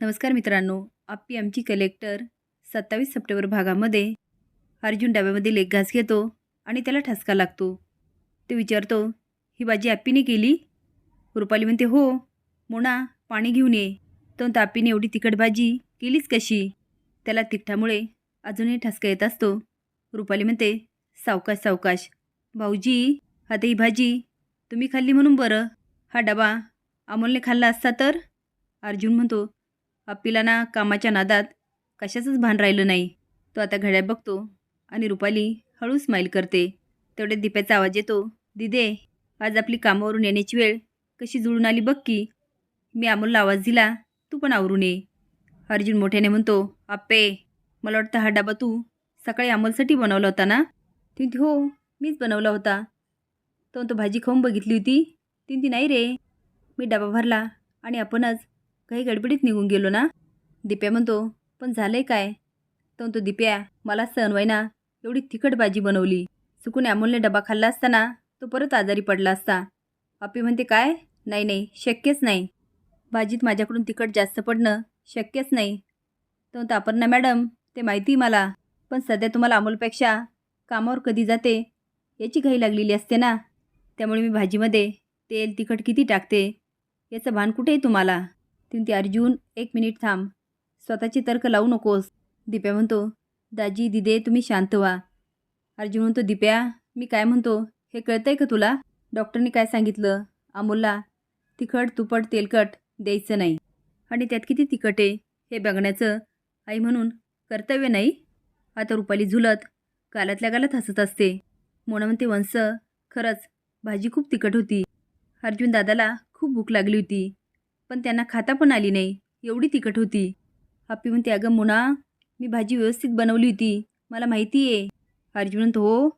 नमस्कार मित्रांनो आपी आमची कलेक्टर सत्तावीस सप्टेंबर भागामध्ये अर्जुन डब्यामध्ये एक घास घेतो आणि त्याला ठसका लागतो. ते विचारतो ही भाजी आप्पीने केली? रुपाली म्हणते हो मोना पाणी घेऊन ये. तो आप्पीने एवढी तिखट भाजी केलीच कशी? त्याला तिखटामुळे अजूनही ठसका येत असतो. रुपाली म्हणते सावकाश सावकाश. भाऊजी आता ही भाजी तुम्ही खाल्ली म्हणून बरं. हा डबा अमोलने खाल्ला असता तर? अर्जुन म्हणतो अप्पीला ना कामाच्या नादात कशाचंच भान राहिलं नाही. तो आता घड्याळ बघतो आणि रुपाली हळू स्माईल करते. तेवढ्यात दिप्याचा आवाज येतो दिदे आज आपली कामावरून येण्याची वेळ कशी जुळून आली बघ की. मी अमोलला आवाज दिला तू पण आवरून ये. अर्जुन मोठ्याने म्हणतो आप्पे मला वाटतं हा डबा तू सकाळी अमोलसाठी बनवला होता ना? ती हो मीच बनवला होता. तो तो भाजी खाऊन बघितली होती. ती नाही रे. मी डबा भरला आणि आपणच काही गडबडीत निघून गेलो ना? दिप्या म्हणतो पण झालंय काय? तो तो दिप्या मला सहन ना एवढी तिखट भाजी बनवली. चुकून अमोलने डबा खाल्ला असताना तो परत आजारी पडला असता. आपी म्हणते काय? नाही नाही शक्यच नाही. भाजीत माझ्याकडून तिखट जास्त पडणं शक्यच नाही. तो म्हणतो अपर्णा मॅडम ते माहिती मला. पण सध्या तुम्हाला अमोलपेक्षा कामावर कधी जाते याची घाई लागलेली असते ना. त्यामुळे मी भाजीमध्ये तेल तिखट किती टाकते याचं भान कुठे आहे तुम्हाला ती अर्जुन एक मिनिट थांब. स्वतःचे तर्क लावू नकोस. दिप्या म्हणतो दाजी दिदे तुम्ही शांत व्हा. अर्जुन म्हणतो दिप्या मी काय म्हणतो हे कळतंय का तुला? डॉक्टरने काय सांगितलं? अमोलला तिखट तुपट तेलकट द्यायचं नाही. आणि त्यात किती तिखट आहे? हे बघण्याचं आई म्हणून कर्तव्य नाही. आता रुपाली झुलत गालातल्या गालात हसत असते. मोना म्हणते वंस खरंच भाजी खूप तिखट होती. अर्जुन दादाला खूप भूक लागली होती. पण त्यांना खाता पण आली नाही. एवढी तिखट होती. हापी म्हणते अगं मुना मी भाजी व्यवस्थित बनवली होती. मला माहिती आहे. अर्जुन म्हणतो हो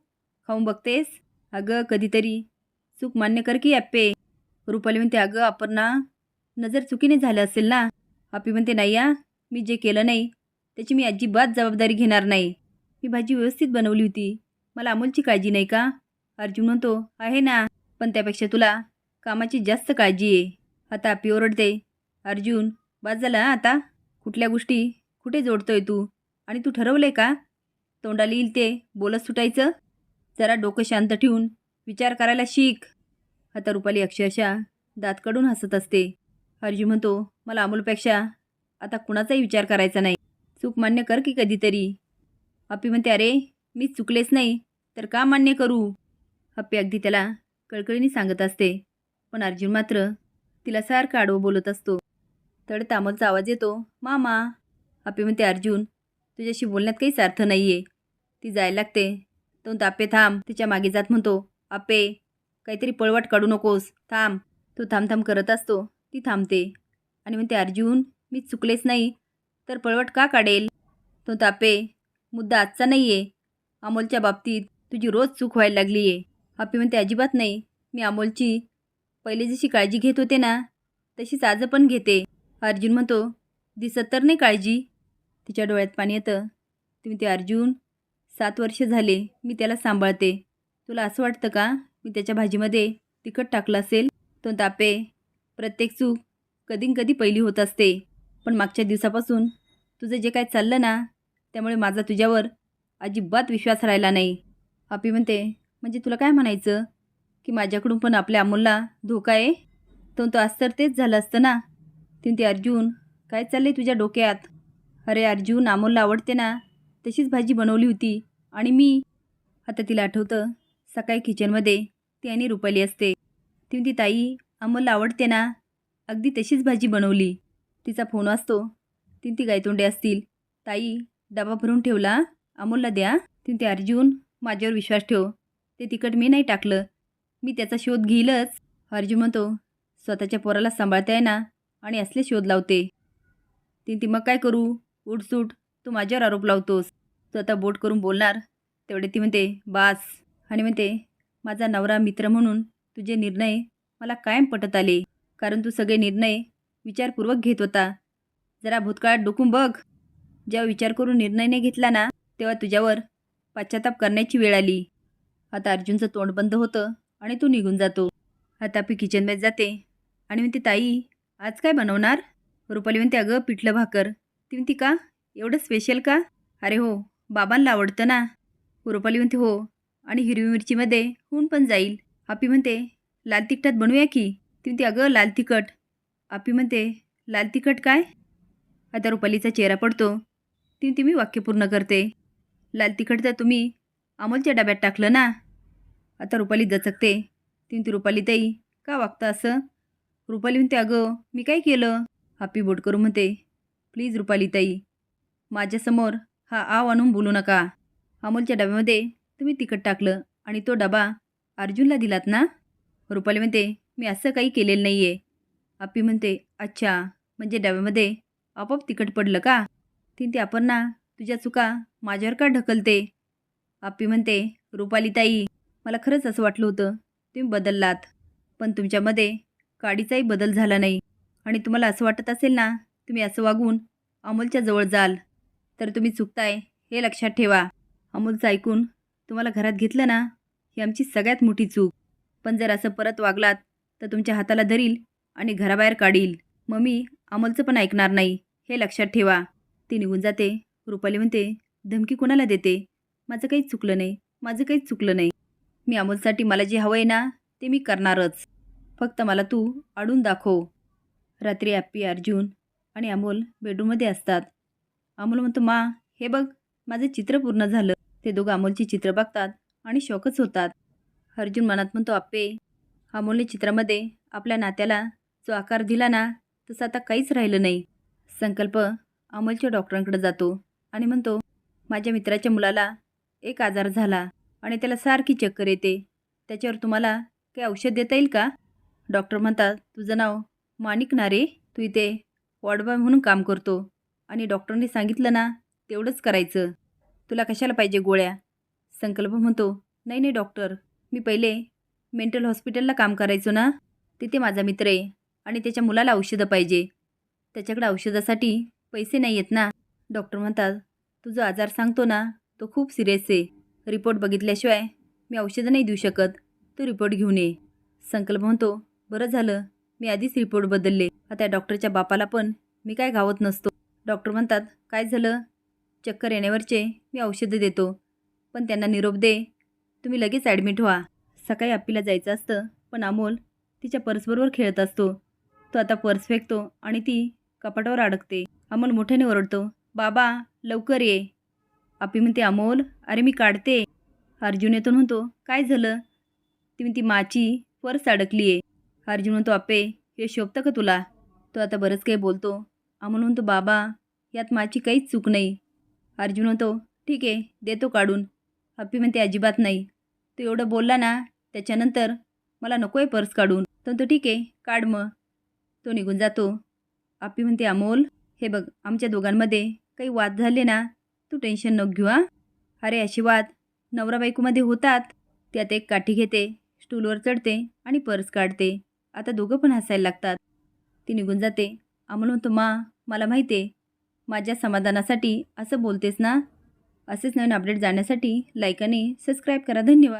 खाऊन बघतेस? अगं कधीतरी. चूक मान्य कर की अप्पे. रुपाली म्हणते अगं अपर्णा नजर चुकीने झालं असेल ना? हापी म्हणते नाही या मी जे केलं नाही त्याची मी अजिबात जबाबदारी घेणार नाही. मी भाजी व्यवस्थित बनवली होती. मला अमोलची काळजी नाही का? अर्जुन म्हणतो आहे ना पण त्यापेक्षा तुला कामाची जास्त काळजी आहे. आता आपी ओरडते. अर्जुन बाद झाला आता? कुठल्या गोष्टी? कुठे जोडतोय तू? आणि तू ठरवलंय का? तोंडाला येईल ते. बोलत सुटायचं? जरा डोकं शांत ठेवून. विचार करायला शिक. आता रुपाली अक्षरशः दातकडून हसत असते. अर्जुन म्हणतो मला अमोलपेक्षा आता कुणाचाही विचार करायचा नाही. चूक मान्य कर की कधीतरी. अप्पी म्हणते अरे मी चुकलेच नाही. तर का मान्य करू? अप्पी अगदी त्याला कळकळीने सांगत असते. पण अर्जुन मात्र तिला सारखं आडवं बोलत असतो. तर तामलचा आवाज येतो मामा. आपे म्हणते अर्जुन तुझ्याशी बोलण्यात काहीच अर्थ नाही आहे ती जायला लागते. तो तापे थांब तिच्यामागे जात म्हणतो आपे काहीतरी पळवाट काढू नकोस थांब. तो थांब थांब करत असतो ती थांबते. आणि म्हणते अर्जुन मी चुकलेच नाही तर पळवट का काढेल? तो तापे मुद्दा आजचा नाही आहे अमोलच्या बाबतीत तुझी रोज चूक व्हायला लागली आहे आपे म्हणते अजिबात नाही. मी अमोलची पहिले जशी काळजी घेत होते ना तशीच आज पण घेते. अर्जुन म्हणतो दिसत तर नाही काळजी. तिच्या डोळ्यात पाणी येतं. तुम्ही ते अर्जुन सात वर्ष झाले मी त्याला सांभाळते. तुला असं वाटतं का मी त्याच्या भाजीमध्ये तिखट टाकलं असेल? तो तापे. प्रत्येक चूक कधी कधी पहिली होत असते. पण मागच्या दिवसापासून तुझं जे काय चाललं ना त्यामुळे माझा तुझ्यावर अजिबात विश्वास राहिला नाही. आपी म्हणते म्हणजे तुला काय म्हणायचं? की माझ्याकडून पण आपल्या अमोलला धोका आहे. तो तो आज तर तेच झालं असतं ना. तिने ते अर्जुन काय चाललंय तुझ्या डोक्यात? अरे अर्जुन अमोलला आवडते ना. तशीच भाजी बनवली होती. आणि मी आता तिला आठवतं सकाळी किचनमध्ये ती आणि रुपाली असते. तिने ती ताई अमोलला आवडते ना. अगदी तशीच भाजी बनवली. तिचा फोन असतो तीन ती गायतोंडे असतील. ताई डबा भरून ठेवला. अमोलला द्या. तीन ते अर्जुन माझ्यावर विश्वास ठेव. ते तिकट मी नाही टाकलं. मी त्याचा शोध घेईलच. अर्जुन म्हणतो स्वतःच्या पोराला सांभाळता ना आणि असले शोध लावते. ती ती मग काय करू? उठसूट तू माझ्यावर आरोप लावतोस. तू आता बोट करून बोलणार. तेवढे ती म्हणते बास. आणि म्हणते माझा नवरा मित्र म्हणून तुझे निर्णय मला कायम पटत आले. कारण तू सगळे निर्णय विचारपूर्वक घेत होता. जरा भूतकाळात डोकून बघ. जेव्हा विचार करून निर्णय नाही घेतला ना तेव्हा तुझ्यावर पश्चाताप करण्याची वेळ आली. आता अर्जुनचं तोंड बंद होतं. आणि तो निघून जातो. आता आपली किचनमध्ये जाते. आणि म्हणते ताई आज काय बनवणार? रुपाली म्हणते अगं पिठलं भाकर. ती म्हणते का? एवढं स्पेशल का? अरे हो बाबांना आवडतं ना. रुपाली म्हणते हो. आणि हिरवी मिरचीमध्ये होऊन पण जाईल. आपी म्हणते लाल तिखटात बनवूया की? ती म्हणते अगं लाल तिखट. आपी म्हणते लाल तिखट काय? आता रुपालीचा चेहरा पडतो. ती म्हणते मी वाक्य पूर्ण करते. लाल तिखट तर तुम्ही अमोलच्या डब्यात टाकलं ना. आता रुपाली दचकते ती म्हणते रुपाली ताई का वागतं असं? रुपाली म्हणते अगं मी काय केलं? हापी बोट करू म्हणते प्लीज रुपाली ताई माझ्यासमोर हा आव आणून बोलू नका. अमोलच्या डब्यामध्ये तुम्ही तिखट टाकलं आणि तो डबा अर्जुनला दिलात ना? रुपाली म्हणते मी असं काही केलेलं नाही आहे आपी म्हणते अच्छा म्हणजे डब्यामध्ये आपोआप तिखट पडलं का? तीन ते आपण ना तुझ्या चुका माझ्यावर का ढकलते? आपी म्हणते रुपाली ताई मला खरंच असं वाटलं होतं. तुम्ही बदललात. पण तुमच्यामध्ये काडीचाही बदल झाला नाही. आणि तुम्हाला असं वाटत असेल ना तुम्ही असं वागून अमोलच्या जवळ जाल. तर तुम्ही चुकताय हे लक्षात ठेवा. अमोलचं ऐकून तुम्हाला घरात घेतलं ना ही आमची सगळ्यात मोठी चूक. पण जर असं परत वागलात तर तुमच्या हाताला धरील आणि घराबाहेर काढील. मग मी अमोलचं पण ऐकणार नाही हे लक्षात ठेवा. ती निघून जाते. रुपाली म्हणते धमकी कोणाला देते? माझं काहीच चुकलं नाही. माझं काहीच चुकलं नाही. मी अमोलसाठी मला जे हवं आहे ना ते मी करणारच. फक्त मला तू अडून दाखव. रात्री ॲप्पी अर्जुन आणि अमोल बेडरूममध्ये असतात. अमोल म्हणतो मा हे बघ माझं चित्र पूर्ण झालं. ते दोघं अमोलची चित्र बघतात आणि शॉकच होतात. अर्जुन मनात म्हणतो आप्पे अमोलने चित्रामध्ये आपल्या नात्याला जो आकार दिला ना तसं आता काहीच राहिलं नाही. संकल्प अमोलच्या डॉक्टरांकडे जातो आणि म्हणतो माझ्या मित्राच्या मुलाला एक आजार झाला. आणि त्याला सारखी चक्कर येते. त्याच्यावर तुम्हाला काही औषध देता येईल का? डॉक्टर म्हणतात तुझं नाव माणिक नारे तू इथे वॉर्डबॉय म्हणून काम करतो. आणि डॉक्टरने सांगितलं ना तेवढंच करायचं. तुला कशाला पाहिजे गोळ्या? संकल्प म्हणतो नाही नाही डॉक्टर मी पहिले मेंटल हॉस्पिटलला काम करायचो ना तिथे माझा मित्र आहे आणि त्याच्या मुलाला औषधं पाहिजे. त्याच्याकडे औषधासाठी पैसे नाही आहेत ना. डॉक्टर म्हणतात तुझा आजार सांगतो ना तो खूप सिरियस आहे. रिपोर्ट बघितल्याशिवाय मी औषधं नाही देऊ शकत. तू रिपोर्ट घेऊन ये. संकल्प म्हणतो बरं झालं. मी आधीच रिपोर्ट बदलले. आता त्या डॉक्टरच्या बापाला पण मी काय गावत नसतो. डॉक्टर म्हणतात काय झालं? चक्कर येण्यावरचे मी औषधं देतो. पण त्यांना निरोप दे. तुम्ही लगेच ॲडमिट व्हा. सकाळी आप्पीला जायचं असतं पण अमोल तिच्या पर्सबरोबर खेळत असतो. तो आता पर्स फेकतो आणि ती कपाटावर अडकते. अमोल मोठ्याने ओरडतो बाबा लवकर ये. आपी म्हणते अमोल अरे मी काढते. अर्जुन येतो म्हणतो काय झालं? ती म्हणती माची पर्स अडकली आहे अर्जुन म्हणतो आपे हे शोभतं का तुला? तो आता बरंच काही बोलतो. अमोल म्हणतो बाबा यात माझी काहीच चूक नाही. अर्जुन म्हणतो ठीक आहे देतो काढून. अप्पी म्हणते अजिबात नाही. तो एवढं बोलला ना त्याच्यानंतर मला नको आहे पर्स काढून. तर तो ठीक आहे काढ मग. तो निघून जातो. अप्पी म्हणते अमोल हे बघ आमच्या दोघांमध्ये काही वाद झाले ना तू टेन्शन नको घेऊ हां. अरे अशी वाद. नवरा बायकोमध्ये होतात. त्यात एक काठी घेते स्टूलवर चढते आणि पर्स काढते. आता दोघं पण हसायला लागतात. ती निघून जाते. अमोल म्हणतो मा मला माहिती आहे. माझ्या समाधानासाठी असं बोलतेस ना? असेच नवीन अपडेट जाण्यासाठी लाईक आणि सबस्क्राईब करा. धन्यवाद.